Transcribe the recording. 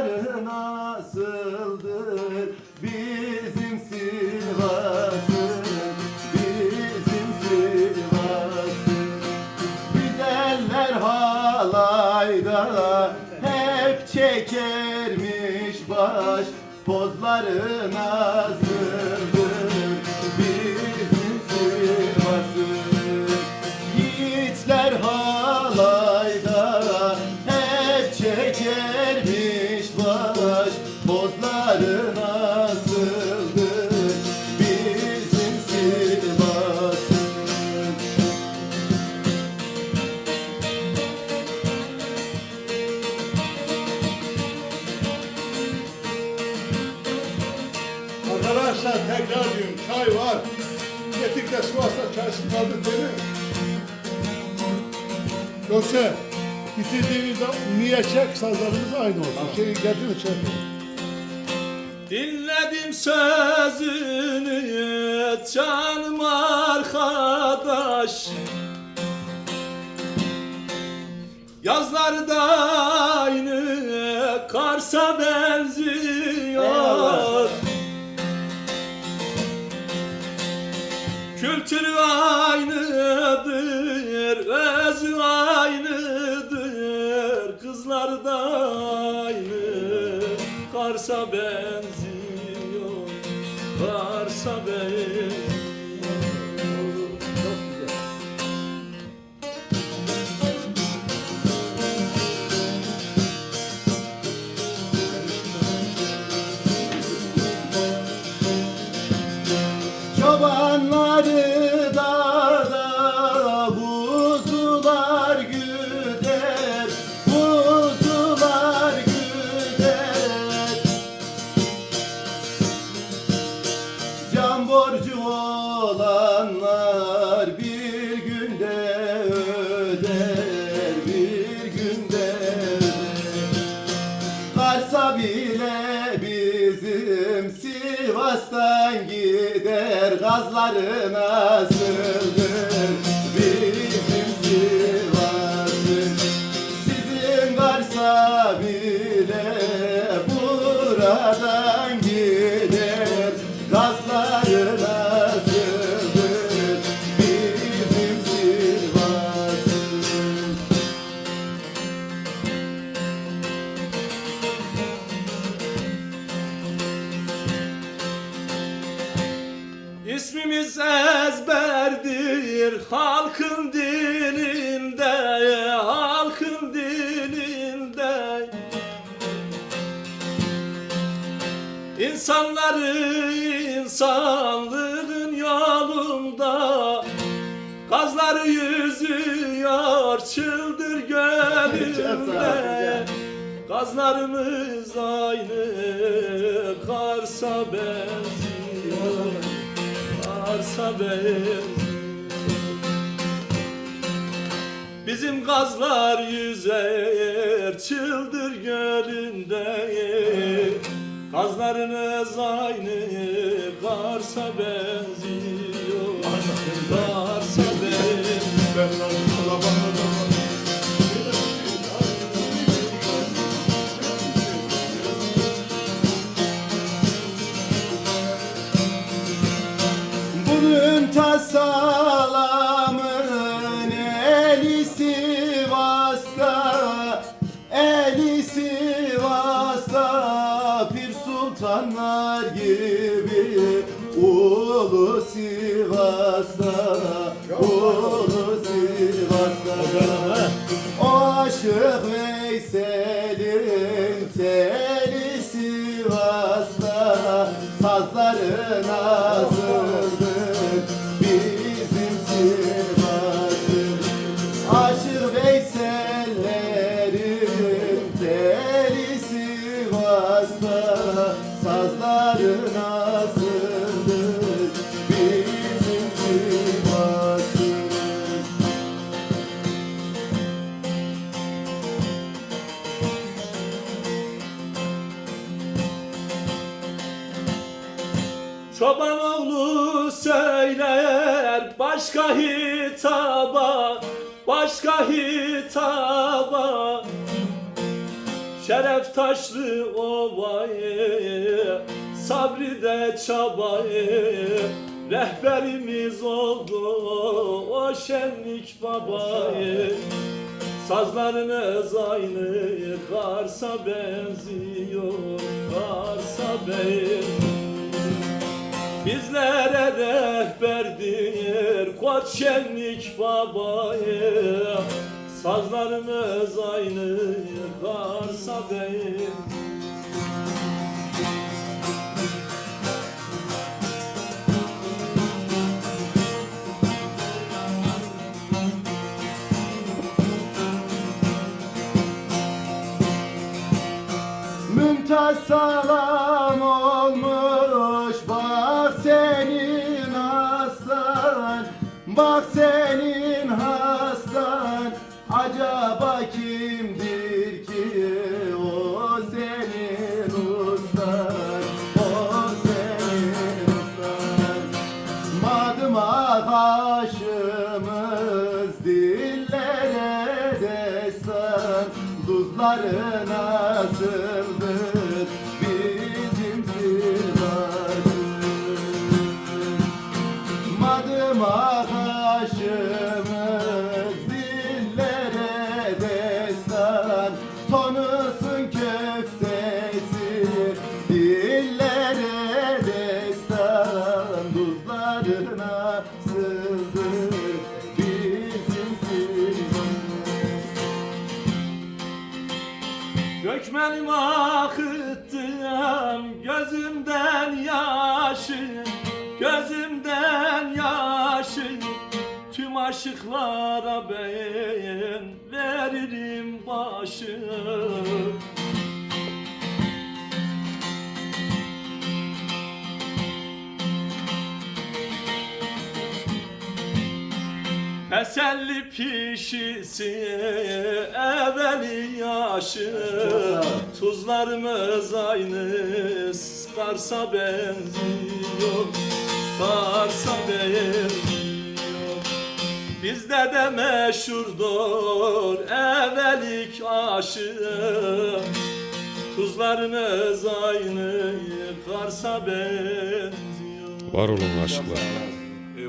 Pozları nasıldır? Bizim Sivas'ın Bizim Sivas'ın. Güzeller halayda hep çekermiş baş Pozları nasıldır Arkadaşlar tekrar diyorum çay var. Getik de Sivas'ta çaysız kaldı değil mi? Yoksa bitirdiğinizde niye çek sazlarımız aynı olsun. Şey geldi mi çek? Dinledim sözünü canım arkadaş Yazları da aynı Kars'a benziyor Kültürü aynıdır, özü aynıdır Kızlar da aynı, Kars'a benziyor Kars'a benziyor bizim Sivas'tan gider Gazları nasıldır İsmimiz ezberdir halkın dilinde, halkın dilinde. İnsanları insanlığın yolunda Gazları yüzüyor çıldır gönlümde. Gazlarımız aynı Kars'a benziyor Kars'a benziyor Bizim gazlar yüzer çıldır gölünde. Gazlarınız aynı Kars'a benziyor Kars'a benziyor Tasalamın eli Sivas'ta Eli Sivas'ta Pir sultanlar gibi Ulu Sivas'ta Ulu Sivas'ta. Aşık Veysel'in teli Sivas'ta Sazları nazırdır Çoban oğlu söyler başka hitaba Başka hitaba. Şeref taşlı ovayı Sabri de çabayı Rehberimiz oldu o şenlik babayı. Sazlarınız aynı Karsa benziyor Karsa benziyor Bizlere rehberdir Koç şenlik babayı. Sazlarımız aynı Karsa benziyor Bak senin hastan Acaba kimdir ki? O senin ustan O senin ustan. Madıma kaşımız dillere destan. Duzları nasıldır? Bizim sırdaşımız Madıma Duzlarına sığdır bizim sırdaşımız Gökmenim akıttım gözümden yaşı Gözümden yaşı. Tüm aşıklara ben veririm başı Teselli pişisi evveli yaşı. Tuzlarımız aynı Karsa benziyor Karsa benziyor. Bizde de meşhurdur evvelik aşı. Tuzlarımız aynı Karsa benziyor. Var olun aşıklar.